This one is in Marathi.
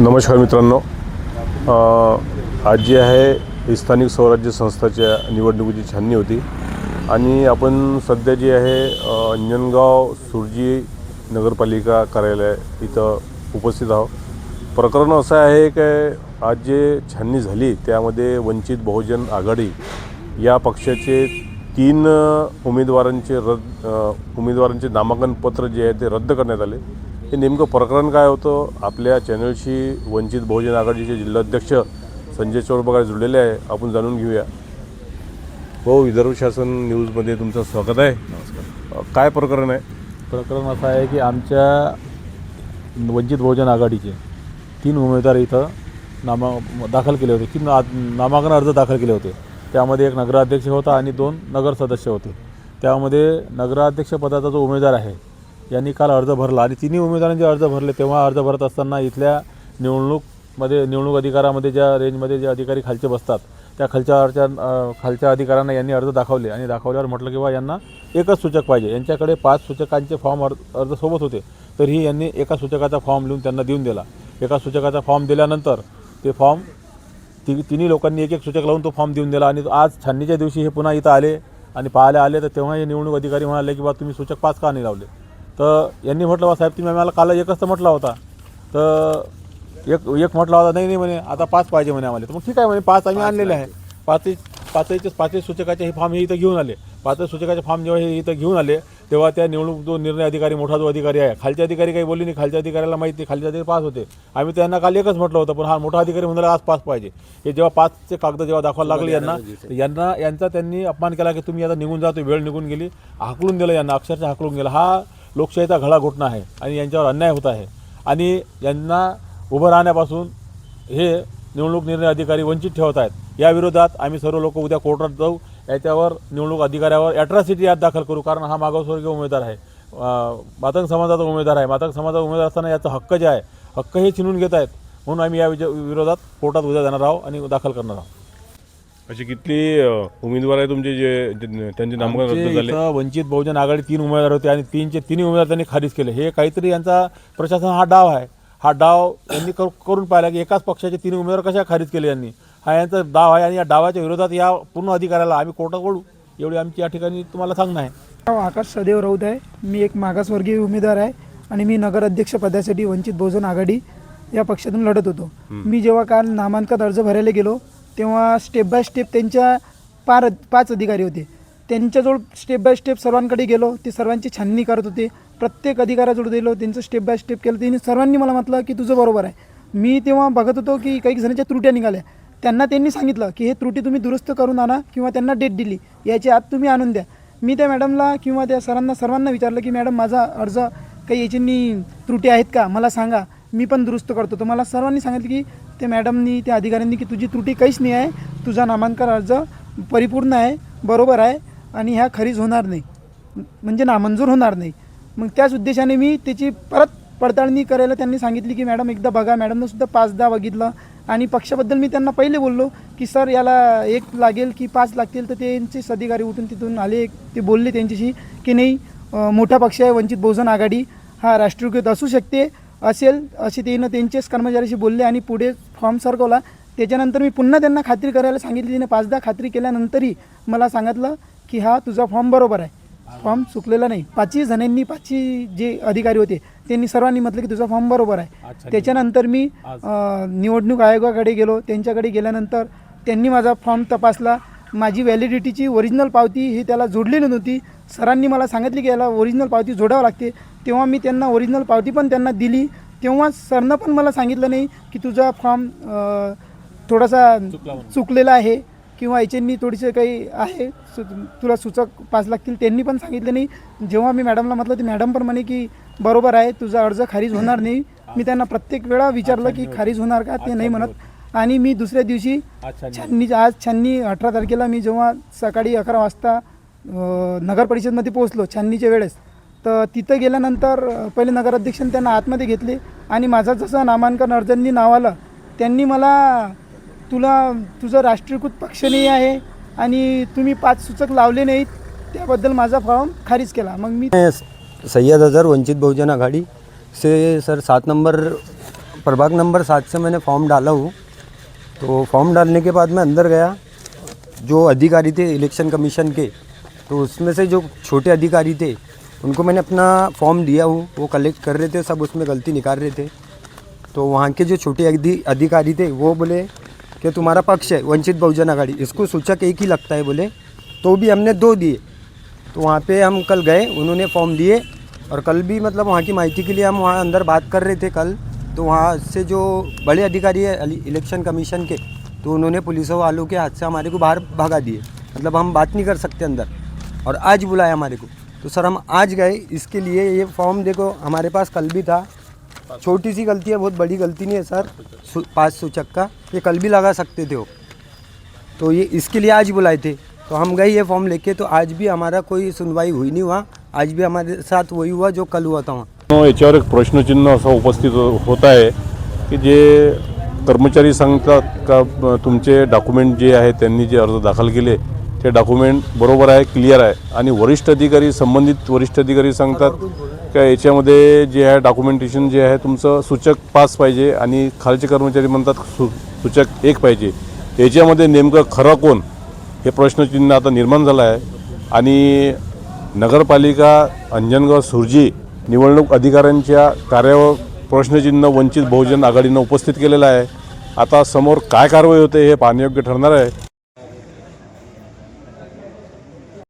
नमस्कार मित्रांनो. आज जी आहे ही स्थानिक स्वराज्य संस्थाच्या निवडणुकीची छाननी होती. आणि आपण सध्या जी आहे अंजनगाव सुरजी नगरपालिका कार्यालय इथं उपस्थित आहोत. प्रकरण असं आहे की आज जे छाननी झाली त्यामध्ये वंचित बहुजन आघाडी या पक्षाचे तीन उमेदवारांचे रद्द उमेदवारांचे नामांकन पत्र जे आहे ते रद्द करण्यात आले. हे नेमकं प्रकरण काय होतं? आपल्या चॅनलशी वंचित बहुजन आघाडीचे जिल्हाध्यक्ष संजय चौरबगार जुळलेले आहे. आपण जाणून घेऊया. हो विदर्भ शासन न्यूजमध्ये तुमचं स्वागत आहे. नमस्कार. काय प्रकरण आहे? प्रकरण असं आहे की आमच्या वंचित बहुजन आघाडीचे तीन उमेदवार इथं नामा दाखल केले होते. तीन आ- नामांकन अर्ज दाखल केले होते. त्यामध्ये एक नगराध्यक्ष होता आणि दोन नगर सदस्य होते. त्यामध्ये नगराध्यक्षपदाचा जो उमेदवार आहे यांनी काल अर्ज भरला आणि तिन्ही उमेदवारांचे अर्ज भरले तेव्हा अर्ज भरत असताना इथल्या निवडणूकमध्ये निवडणूक अधिकारामध्ये ज्या रेंजमध्ये जे अधिकारी खालचे बसतात त्या खालच्या अर्च्या खालच्या अधिकाऱ्यांना यांनी अर्ज दाखवले आणि दाखवल्यावर म्हटलं की बा यांना एकच सूचक पाहिजे. यांच्याकडे पाच सूचकांचे फॉर्म अर्ज अर्ज सोबत होते. तरीही यांनी एका सूचकाचा फॉर्म लिहून त्यांना देऊन दिला. एका सूचकाचा फॉर्म दिल्यानंतर ते फॉर्म ति तिन्ही लोकांनी एक एक सूचक लावून तो फॉर्म देऊन दिला आणि आज छाननीच्या दिवशी हे पुन्हा इथं आले आणि पाहायला आले तर तेव्हा हे निवडणूक अधिकारी म्हणाले की बा तुम्ही सूचक पाच का नाही लावले? तर यांनी म्हटलं बा साहेब तुम्ही आम्हाला काल एकच तर म्हटला होता. तर एक एक म्हटला होता नाही नाही म्हणे आता पाच पाहिजे म्हणे आम्हाला. तर मग ठीक आहे म्हणे पाच आम्ही आणलेले आहे. पाचही पाचहीचे पाचही सूचकाचे हे फॉर्म हे इथं घेऊन आले. पाचही सूचकाचे फॉर्म जेव्हा हे इथं घेऊन आले तेव्हा त्या निवडणूक जो निर्णय अधिकारी मोठा जो अधिकारी आहे खालचे अधिकारी काही बोलले नाही खालच्या अधिकाऱ्याला माहिती खालचे अधिकारी पाच होते. आम्ही त्यांना काल एकच म्हटलं होतं पण हा मोठा अधिकारी म्हणाला आज पाच पाहिजे. हे जेव्हा पाचचे कागद जेव्हा दाखवायला लागले यांना यांना यांचा त्यांनी अपमान केला की तुम्ही आता निघून जातो वेळ निघून गेली. हाकलून दिलं यांना अक्षरशः हाकलून गेला. हा लोकशाहीचा घडा घोटणा आहे आणि यांच्यावर अन्याय होत आहे. आणि यांना उभं राहण्यापासून हे निवडणूक निर्णय अधिकारी वंचित ठेवत आहेत. या विरोधात आम्ही सर्व लोक उद्या कोर्टात जाऊ. याच्यावर निवडणूक अधिकाऱ्यावर ॲट्रॉसिटी यात दाखल करू कारण हा मागासवर्गीय उमेदवार आहे. मातंग समाजाचा उमेदवार आहे. मातंग समाजाचा उमेदवार असताना याचा हक्क जे आहे हक्क हे छिनून घेत आहेत. म्हणून आम्ही या विज- विरोधात कोर्टात उद्या जाणार आहोत आणि दाखल करणार आहोत. अशी किती उमेदवार आहे तुमचे जे जे- त्यांचे नामांकन रद्द झाले? इथं वंचित बहुजन आघाडी तीन उमेदवार होते आणि तीनचे तिन्ही उमेदवार त्यांनी खारिज केले. हे काहीतरी यांचा प्रशासन हा डाव आहे. हा डाव यांनी कर- करून पाहिला की एकाच पक्षाचे तीन उमेदवार कशा खारिज केले यांनी? हा यांचा डाव आहे आणि या डावाच्या विरोधात या पूर्ण अधिकाऱ्याला आम्ही कोर्टात ओढू. एवढी आमची या ठिकाणी तुम्हाला सांगणं आहे. नाव आकाश सदैव राऊत आहे. मी एक मागासवर्गीय उमेदवार आहे आणि मी नगराध्यक्ष पदासाठी वंचित बहुजन आघाडी या पक्षातून लढत होतो. मी जेव्हा काल नामांकन अर्ज भरायला गेलो तेव्हा स्टेप बाय स्टेप त्यांच्या पार पाच अधिकारी होते. त्यांच्याजवळ स्टेप बाय स्टेप सर्वांकडे गेलो. ते सर्वांची छाननी करत होते. प्रत्येक अधिकाऱ्याजवळ गेलो. त्यांचं स्टेप बाय स्टेप केलं. त्यांनी सर्वांनी मला म्हटलं की तुझं बरोबर आहे. मी तेव्हा बघत होतो की काही जणांच्या त्रुट्या निघाल्या. त्यांना त्यांनी सांगितलं की हे त्रुटी तुम्ही दुरुस्त करून आणा किंवा त्यांना डेट दिली. याची आत तुम्ही आणून द्या. मी त्या मॅडमला किंवा त्या सरांना सर्वांना विचारलं की मॅडम माझा अर्ज काही याच्यानी त्रुटी आहेत का? मला सांगा. मी पण दुरुस्त करतो. तर मला सर्वांनी सांगितलं की ते मॅडमनी त्या अधिकाऱ्यांनी की तुझी त्रुटी काहीच नाही आहे तुझा नामांकन अर्ज परिपूर्ण आहे बरोबर आहे आणि ह्या खरीच होणार नाही. म्हणजे नामंजूर होणार नाही. मग त्याच उद्देशाने मी त्याची परत पडताळणी करायला त्यांनी सांगितली की मॅडम एकदा बघा मॅडमनं सुद्धा पाचदा बघितलं आणि पक्षाबद्दल मी त्यांना पहिले बोललो की सर याला एक लागेल की पाच लागतील तर त्यांचेच अधिकारी उठून तिथून आले. ते बोलले त्यांच्याशी की नाही मोठा पक्ष आहे वंचित बहुजन आघाडी हा राष्ट्रीयकृत असू शकते असेल असे ते त्यांचेच कर्मचाऱ्याशी बोलले आणि पुढे फॉर्म सरकवला. त्याच्यानंतर मी पुन्हा त्यांना खात्री करायला सांगितली. तिने पाचदा खात्री केल्यानंतरही मला सांगितलं की हा तुझा फॉर्म बरोबर आहे. फॉर्म चुकलेला नाही. पाचही जणांनी पाचही जे अधिकारी होते त्यांनी सर्वांनी म्हटलं की तुझा फॉर्म बरोबर आहे. त्याच्यानंतर मी निवडणूक आयोगाकडे गेलो. त्यांच्याकडे गेल्यानंतर त्यांनी माझा फॉर्म तपासला. माझी व्हॅलिडिटीची ओरिजिनल पावती ही त्याला जोडलेली नव्हती. सरांनी मला सांगितली की याला ओरिजिनल पावती जोडावं लागते. तेव्हा मी त्यांना ओरिजिनल पावती पण त्यांना दिली. तेव्हा सरनं पण मला सांगितलं नाही की तुझा फॉर्म थोडासा चुकलेला आहे किंवा याच्यांनी थोडीसे काही आहे. सु तुला सूचक पाच लागतील त्यांनी पण सांगितलं नाही. जेव्हा मी मॅडमला म्हटलं ती मॅडम पण म्हणे की बरोबर आहे तुझा अर्ज खारिज होणार नाही. मी त्यांना प्रत्येक वेळा विचारलं की खारिज होणार का? ते नाही म्हणत. आणि मी दुसऱ्या दिवशी छाननी आज छाननी अठरा तारखेला मी जेव्हा सकाळी अकरा वाजता नगर परिषदमध्ये पोहोचलो छाननीच्या वेळेस. तर तिथं गेल्यानंतर पहिले नगराध्यक्षांनी त्यांना आतमध्ये घेतले आणि माझं जसं नामांकन अर्जांनी नाव आलं त्यांनी मला तुला तुझं राष्ट्रीयकृत पक्ष नाही आहे आणि तुम्ही पाच सूचक लावले नाहीत त्याबद्दल माझा फॉर्म खारिज केला. मग मी सय्यद अझर वंचित बहुजन आघाडी. से सर सात नंबर प्रभाग नंबर सात से मैंने फॉर्म डाला हूँ। तो फॉर्म डालने के बाद मैं अंदर गया जो अधिकारी थे इलेक्शन कमीशन के तो उसमें से जो छोटे अधिकारी थे उनको मैंने अपना फॉर्म दिया हूँ, वो कलेक्ट कर रहे थे, सब उसमें गलती निकाल रहे थे। तो वहाँ के जो छोटे अधिकारी थे, वो बोले कि तुम्हारा पक्ष है, वंचित बहुजन आघाड़ी। इसको सूचक एक ही लगता है बोले। तो भी हमने दो दिए। तो वहाँ पे हम कल गए, उन्होंने फॉर्म दिए और कल भी मतलब वहाँ की माहिती के लिए हम वहाँ अंदर बात कर रहे थे कल। तो वहाँ से जो बड़े अधिकारी है इलेक्शन कमीशन के तो उन्होंने पुलिस वालों के हाथ से हमारे को बाहर भगा दिए। मतलब हम बात नहीं कर सकते अंदर। और आज बुलाया हमारे को। तो सर, हम आज गए, इसके लिए ये फॉर्म देखो, हमारे पास कल भी था। छोटी सी गलती है, बहुत बड़ी गलती नहीं है सर पाँच सूचक का ये कल भी लगा सकते थे तो ये इसके लिए आज बुलाए थे। तो हम गए ये फॉर्म लेके तो आज भी हमारा कोई सुनवाई हुई नहीं हुआ। आज भी हमारे साथ वही हुआ जो कल हुआ था वहाँ। याच्यावर एक प्रश्नचिन्ह असं उपस्थित होता है की जे कर्मचारी सांगतात का तुमचे डॉक्युमेंट जे त्यांनी जे अर्ज़ दाखल केले ते डॉक्युमेंट बरोबर आहे क्लिअर आहे. आणि वरिष्ठ अधिकारी संबंधित वरिष्ठ अधिकारी सांगतात का याच्यामध्ये जे आहे डॉक्युमेंटेशन जे आहे तुमचं सूचक पाच पाहिजे आणि खालचे कर्मचारी म्हणतात सु सूचक एक पाहिजे. याच्यामध्ये नेमकं खरं कोण? हे प्रश्नचिन्ह आता निर्माण झालं आहे. आणि नगरपालिका अंजनगाव सुरजी निवडणूक अधिकाऱ्यांच्या कार्यावर प्रश्नचिन्ह वंचित बहुजन आघाडीनं उपस्थित केलेलं आहे. आता समोर काय कारवाई होते हे पाहण्यायोग्य ठरणार आहे.